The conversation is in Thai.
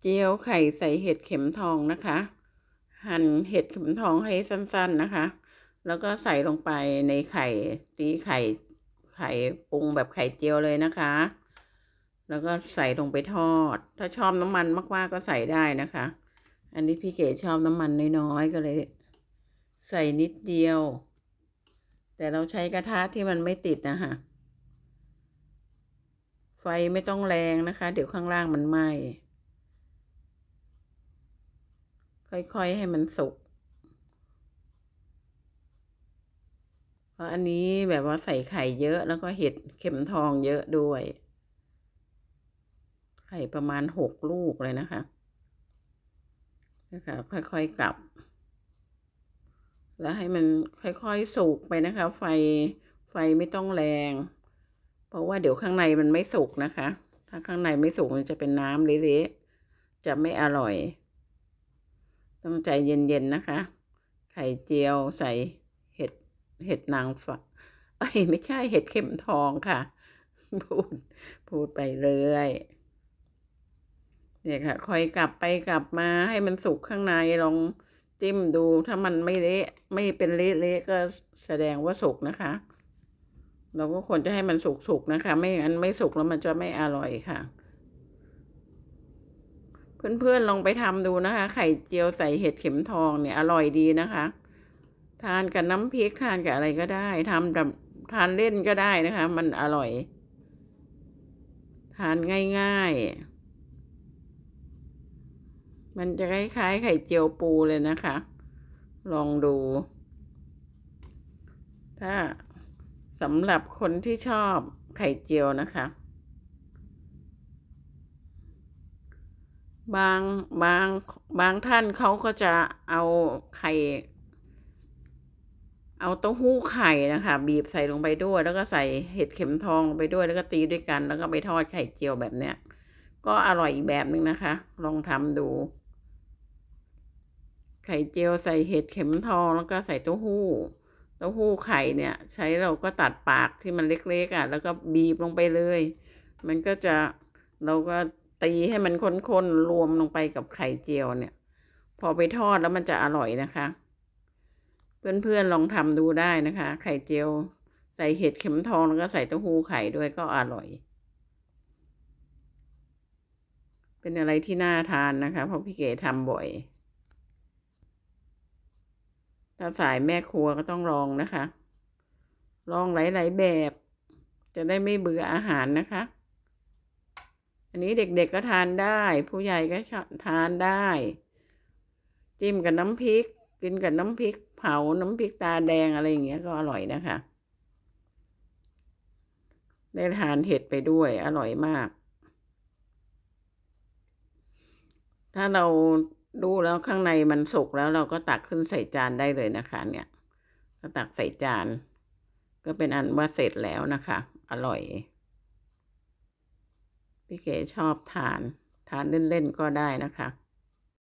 เจียวไข่ใส่เห็ดเข็มทองนะคะ หั่นเห็ดเข็มทองให้สั้นๆนะคะ แล้วก็ใส่ลงไปในไข่ตีไข่ไข่ปรุงแบบไข่เจียวเลยนะคะ แล้วก็ใส่ลงไปทอด ถ้าชอบน้ำมันมากๆก็ใส่ได้นะคะ อันนี้พี่เก๋ชอบน้ำมันน้อยๆก็เลย ใส่นิดเดียว แต่เราใช้กระทะที่มันไม่ติดนะคะไฟไม่ต้องแรงนะคะ เดี๋ยวข้างล่างมันไหม้ ค่อยๆ ให้มันสุก เพราะอันนี้แบบว่าใส่ไข่เยอะแล้วก็เห็ดเข็มทองเยอะด้วย ไข่ประมาณหกลูกเลยนะคะนะคะค่อยๆกลับ แล้วให้มันค่อยๆสุกไปนะคะ ไฟไฟไม่ต้องแรง เพราะว่าเดี๋ยวข้างในมันไม่สุกนะคะ ถ้าข้างในไม่สุกมันจะเป็นน้ำเละๆจะไม่อร่อย ต้องใจเย็นๆนะคะ ไข่เจียวใส่เห็ดเห็ดนางฟ้าเอ้ยไม่ใช่เห็ดเข็มทองค่ะ พูดพูดไปเรื่อยเนี่ยค่ะคอยกลับไปกลับมาให้มันสุกข้างในลองจิ้มดูถ้ามันไม่เละไม่เป็นเละๆก็แสดงว่าสุกนะคะ เราก็ควรจะให้มันสุกๆนะคะ ไม่งั้นไม่สุกแล้วมันจะไม่อร่อยค่ะ เพื่อนๆลองไปทำดูนะคะ ไข่เจียวใส่เห็ดเข็มทองเนี่ยอร่อยดีนะคะ ทานกับน้ำพริกทานกับอะไรก็ได้ทำแบบทานเล่นก็ได้นะคะ มันอร่อย ทานง่ายๆ มันจะคล้ายๆไข่เจียวปูเลยนะคะ ลองดู ถ้าสำหรับคนที่ชอบไข่เจียวนะคะ บางบางบางท่านเขาก็จะเอาไข่ เอาเต้าหู้ไข่นะคะ บีบใส่ลงไปด้วย แล้วก็ใส่เห็ดเข็มทองไปด้วยแล้วก็ตีด้วยกัน แล้วก็ไปทอดไข่เจียวแบบเนี้ย ก็อร่อยอีกแบบหนึ่งนะคะ ลองทำดู ไข่เจียวใส่เห็ดเข็มทองแล้วก็ใส่เต้าหู้เต้าหู้ไข่เนี่ย ใช้เราก็ตัดปากที่มันเล็กๆอะ แล้วก็บีบลงไปเลย มันก็จะเราก็ ตีให้มันข้นๆรวมลงไปกับไข่เจียวเนี่ย พอไปทอดแล้วมันจะอร่อยนะคะ เพื่อนๆลองทำดูได้นะคะ ไข่เจียวใส่เห็ดเข็มทองแล้วก็ใส่เต้าหู้ไข่ด้วยก็อร่อย เป็นอะไรที่น่าทานนะคะ เพราะพี่เก๋ทำบ่อย ถ้าสายแม่ครัวก็ต้องลองนะคะ ลองหลายๆแบบ จะได้ไม่เบื่ออาหารนะคะ อันนี้เด็กๆก็ทานได้ ผู้ใหญ่ก็ทานได้ จิ้มกับน้ำพริก กินกับน้ำพริก เผาน้ำพริกตาแดงอะไรอย่างเงี้ยก็อร่อยนะคะได้ทานเห็ดไปด้วยอร่อยมาก ถ้าเราดูแล้วข้างในมันสุกแล้วเราก็ตักขึ้นใส่จานได้เลยนะคะ เนี่ยก็ตักใส่จาน ก็เป็นอันว่าเสร็จแล้วนะคะ อร่อย พี่เก๋ชอบทาน ทานเล่นๆก็ได้นะคะ